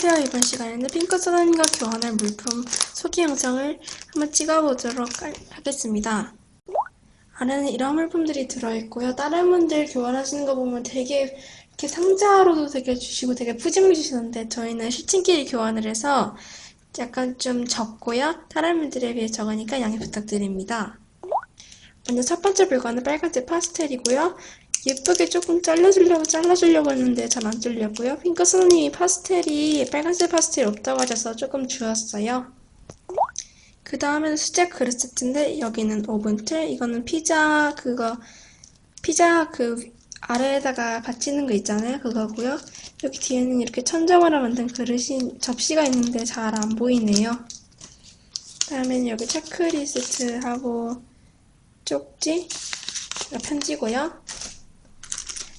안녕하세요. 이번 시간에는 핑크 소다님과 교환할 물품 소개 영상을 한번 찍어보도록 할- 하겠습니다. 안에는 이런 물품들이 들어있고요. 다른 분들 교환하시는 거 보면 되게 이렇게 상자로도 되게 주시고 되게 푸짐하게 주시는데 저희는 실친끼리 교환을 해서 약간 좀 적고요. 다른 분들에 비해 적으니까 양해 부탁드립니다. 먼저 첫 번째 물건은 빨간색 파스텔이고요. 예쁘게 조금 잘라주려고 잘라주려고 했는데 잘 안 잘렸고요. 핑크 선생님이 파스텔이 빨간색 파스텔이 없다고 하셔서 조금 주었어요. 그 다음에는 수제 그릇 세트인데 여기는 오븐틀 이거는 피자 그거 피자 그 아래에다가 받치는 거 있잖아요. 그거고요. 여기 뒤에는 이렇게 천정으로 만든 그릇이 접시가 있는데 잘 안 보이네요. 다음에는 여기 차크리 세트하고 쪽지 편지고요.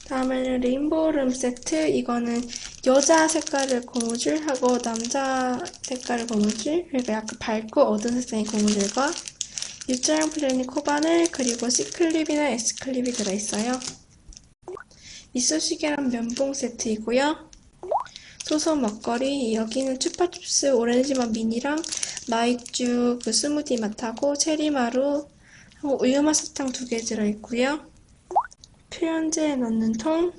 다음에는 레인보우룸 세트. 이거는 여자 색깔의 고무줄하고 남자 색깔의 고무줄. 그리고 약간 밝고 어두운 색상의 고무줄과 U자형 플래닛 코바늘 그리고 C클립이나 S클립이 들어있어요. 이쑤시개랑 면봉 세트이고요. 소소 먹거리. 여기는 추파춥스 오렌지맛 미니랑 마이쮸 그 스무디 맛하고 체리마루 우유맛 사탕 두 개 들어있고요. 필연제에 넣는 통,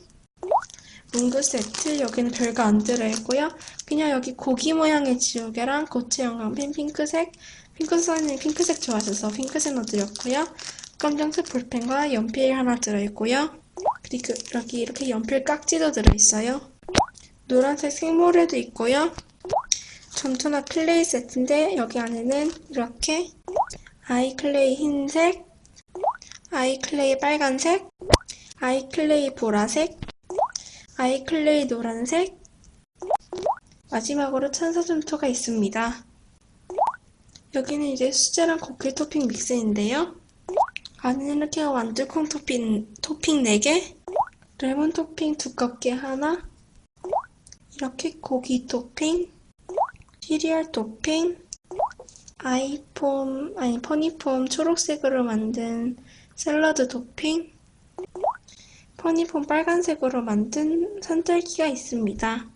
문구 세트, 여기는 별거 안 들어있고요. 그냥 여기 고기 모양의 지우개랑 고체 형광펜 핑크색, 핑크선이 핑크색 좋아하셔서 핑크색 넣어드렸고요. 검정색 볼펜과 연필 하나 들어있고요. 그리고 여기 이렇게 연필 깍지도 들어있어요. 노란색 생모래도 있고요. 전투나 클레이 세트인데 여기 안에는 이렇게 아이 클레이 흰색, 아이 클레이 빨간색, 아이클레이 보라색, 아이클레이 노란색, 마지막으로 천사점토가 있습니다. 여기는 이제 수제랑 고기 토핑 믹스인데요. 안에는 이렇게 완두콩 토핑, 토핑 4개, 레몬 토핑 두껍게 하나, 이렇게 고기 토핑, 시리얼 토핑, 아이폼, 아니 퍼니폼 초록색으로 만든 샐러드 토핑, 퍼니폼 빨간색으로 만든 산딸기가 있습니다.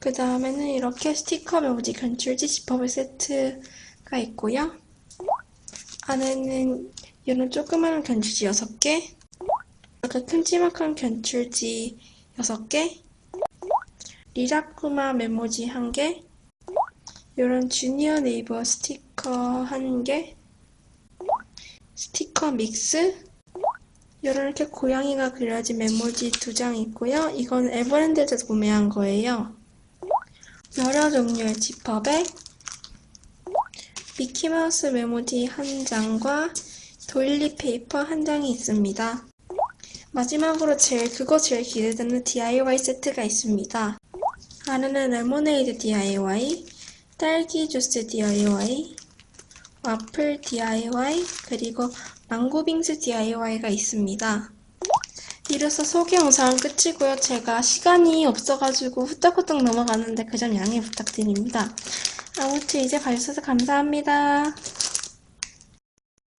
그 다음에는 이렇게 스티커 메모지 견출지 지퍼블 세트가 있고요. 안에는 이런 조그마한 견출지 6개, 이렇게 큼지막한 견출지 6개, 리라쿠마 메모지 1개, 이런 주니어 네이버 스티커 1개, 스티커 믹스, 이렇게 고양이가 그려진 메모지 두 장 있고요. 이건 에버랜드에서 구매한 거예요. 여러 종류의 지퍼백, 미키마우스 메모지 한 장과 도일리 페이퍼 한 장이 있습니다. 마지막으로 제일 그거 제일 기대되는 DIY 세트가 있습니다. 안에는 레모네이드 DIY, 딸기 주스 DIY, 와플 DIY, 그리고 망고 빙수 DIY가 있습니다. 이로써 소개 영상은 끝이고요. 제가 시간이 없어가지고 후딱후딱 넘어가는데 그 점 양해 부탁드립니다. 아무튼 이제 봐주셔서 감사합니다.